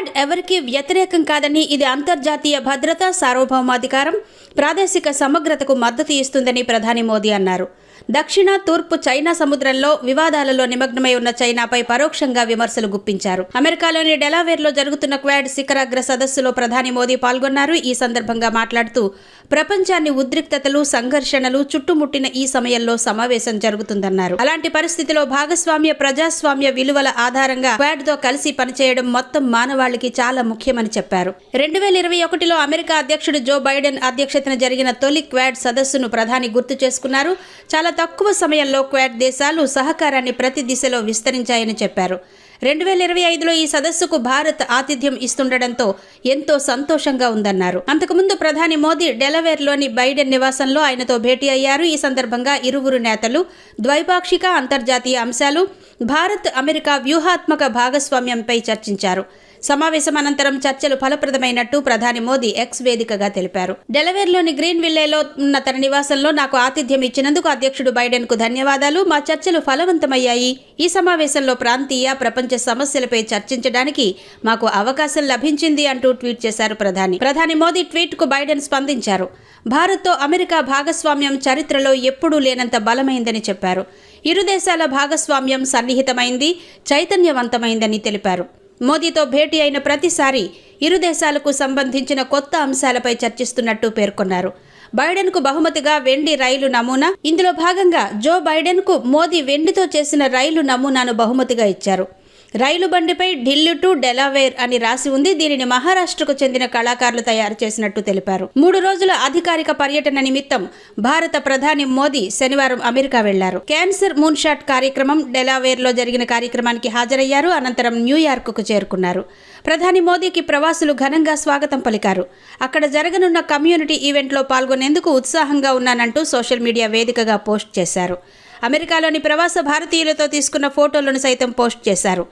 Quad ఎవరికీ వ్యతిరేకం కాదని ఇది అంతర్జాతీయ భద్రత సార్వభౌమాధికారం ప్రాదేశిక సమగ్రతకు మద్దతు ఇస్తుందని ప్రధాని మోదీ అన్నారు. దక్షిణ తూర్పు చైనా సముద్రంలో వివాదాలలో నిమగ్నమై ఉన్న చైనాపై పరోక్షంగా విమర్శలు గుప్పించారు. అమెరికాలోని డెలావేర్లో జరుగుతున్న క్వాడ్ శిఖరాగ్ర సదస్సులో ప్రధాని మోదీ పాల్గొన్నారు. ఈ సందర్భంగా మాట్లాడుతూ ప్రపంచాన్ని ఉద్రిక్తతలు సంఘర్షణలు చుట్టుముట్టిన ఈ సమయంలో సమావేశం జరుగుతుందన్నారు. అలాంటి పరిస్థితిలో భాగస్వామ్య ప్రజాస్వామ్య విలువల ఆధారంగా క్వాడ్తో కలిసి పనిచేయడం మొత్తం మానవాళికి చాలా ముఖ్యమని చెప్పారు. రెండు వేల ఇరవై ఒకటిలో అమెరికా అధ్యక్షుడు జో బైడెన్ అధ్యక్షతన జరిగిన తొలి క్వాడ్ సదస్సును ప్రధాని గుర్తు చేసుకున్నారు. చాలా తక్కువ సమయంలో క్వాడ్ దేశాలు సహకారాన్ని ప్రతి దిశలో విస్తరించాయని చెప్పారు. రెండు వేల ఇరవై ఐదులో ఈ సదస్సుకు భారత్ ఆతిథ్యం ఇస్తుండటంతో ఎంతో సంతోషంగా ఉందన్నారు. అంతకుముందు ప్రధాని మోదీ డెలవేర్లోని బైడెన్ నివాసంలో ఆయనతో భేటీ అయ్యారు. ఈ సందర్భంగా ఇరువురు నేతలు ద్వైపాక్షిక అంతర్జాతీయ అంశాలు భారత్ అమెరికా వ్యూహాత్మక భాగస్వామ్యంపై చర్చించారు. సమావేశం అనంతరం చర్చలు ఫలప్రదమైనట్టు ప్రధాని మోదీ ఎక్స్ వేదికగా తెలిపారు. డెలవేర్లోని గ్రీన్ విల్లేలో ఉన్న తన నివాసంలో నాకు ఆతిథ్యం ఇచ్చినందుకు అధ్యక్షుడు బైడెన్కు ధన్యవాదాలు. మా చర్చలు ఫలవంతమయ్యాయి. ఈ సమావేశంలో ప్రాంతీయ ప్రపంచ సమస్యలపై చర్చించడానికి మాకు అవకాశం లభించింది అంటూ ట్వీట్ చేశారు ప్రధాని. ప్రధాని మోదీ ట్వీట్కు బైడెన్ స్పందించారు. భారత్తో అమెరికా భాగస్వామ్యం చరిత్రలో ఎప్పుడూ లేనంత బలమైందని చెప్పారు. ఇరు దేశాల భాగస్వామ్యం సన్నిహితమైంది చైతన్యవంతమైందని తెలిపారు. మోదీతో భేటీ అయిన ప్రతిసారి ఇరు దేశాలకు సంబంధించిన కొత్త అంశాలపై చర్చిస్తున్నట్టు పేర్కొన్నారు. బైడెన్కు బహుమతిగా వెండి రైలు నమూనా ఇందులో భాగంగా జో బైడెన్కు మోదీ వెండితో చేసిన రైలు నమూనాను బహుమతిగా ఇచ్చారు. రైలు బండిపై ఢిల్లీ టు డెలావేర్ అని రాసి ఉంది. దీనిని మహారాష్ట్రకు చెందిన కళాకారులు తయారు చేసినట్టు తెలిపారు. మూడు రోజుల అధికారిక పర్యటన నిమిత్తం భారత ప్రధాని మోదీ శనివారం అమెరికా వెళ్ళారు. క్యాన్సర్ మూన్ షాట్ కార్యక్రమం డెలావేర్లో జరిగిన కార్యక్రమానికి హాజరయ్యారు. అనంతరం న్యూయార్క్కు చేరుకున్నారు. ప్రధాని మోదీకి ప్రవాసులు ఘనంగా స్వాగతం పలికారు. అక్కడ జరగనున్న కమ్యూనిటీ ఈవెంట్లో పాల్గొనేందుకు ఉత్సాహంగా ఉన్నానంటూ సోషల్ మీడియా వేదికగా పోస్ట్ చేశారు. అమెరికాలోని ప్రవాస భారతీయులతో తీసుకున్న ఫోటోలను సైతం పోస్ట్ చేశారు.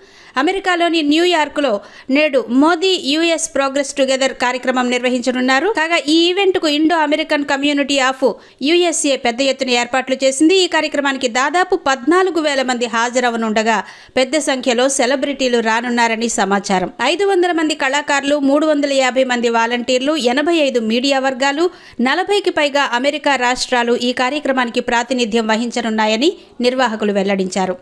అమెరికాలోని న్యూయార్క్లో నేడు మోదీ యుఎస్ ప్రోగ్రెస్ టుగెదర్ కార్యక్రమం నిర్వహించనున్నారు. కాగా ఈ ఈవెంట్కు Indo American community of USA పెద్ద ఎత్తున ఏర్పాట్లు చేసింది. ఈ కార్యక్రమానికి దాదాపు పద్నాలుగు వేల మంది హాజరవనుండగా పెద్ద సంఖ్యలో సెలబ్రిటీలు రానున్నారని సమాచారం. ఐదు వందల మంది కళాకారులు మూడు వందల యాభై మంది వాలంటీర్లు ఎనభై ఐదు మీడియా వర్గాలు నలభైకి పైగా అమెరికా రాష్ట్రాలు ఈ కార్యక్రమానికి ప్రాతినిధ్యం వహించనున్నాయని నిర్వాహకులు వెల్లడించారు.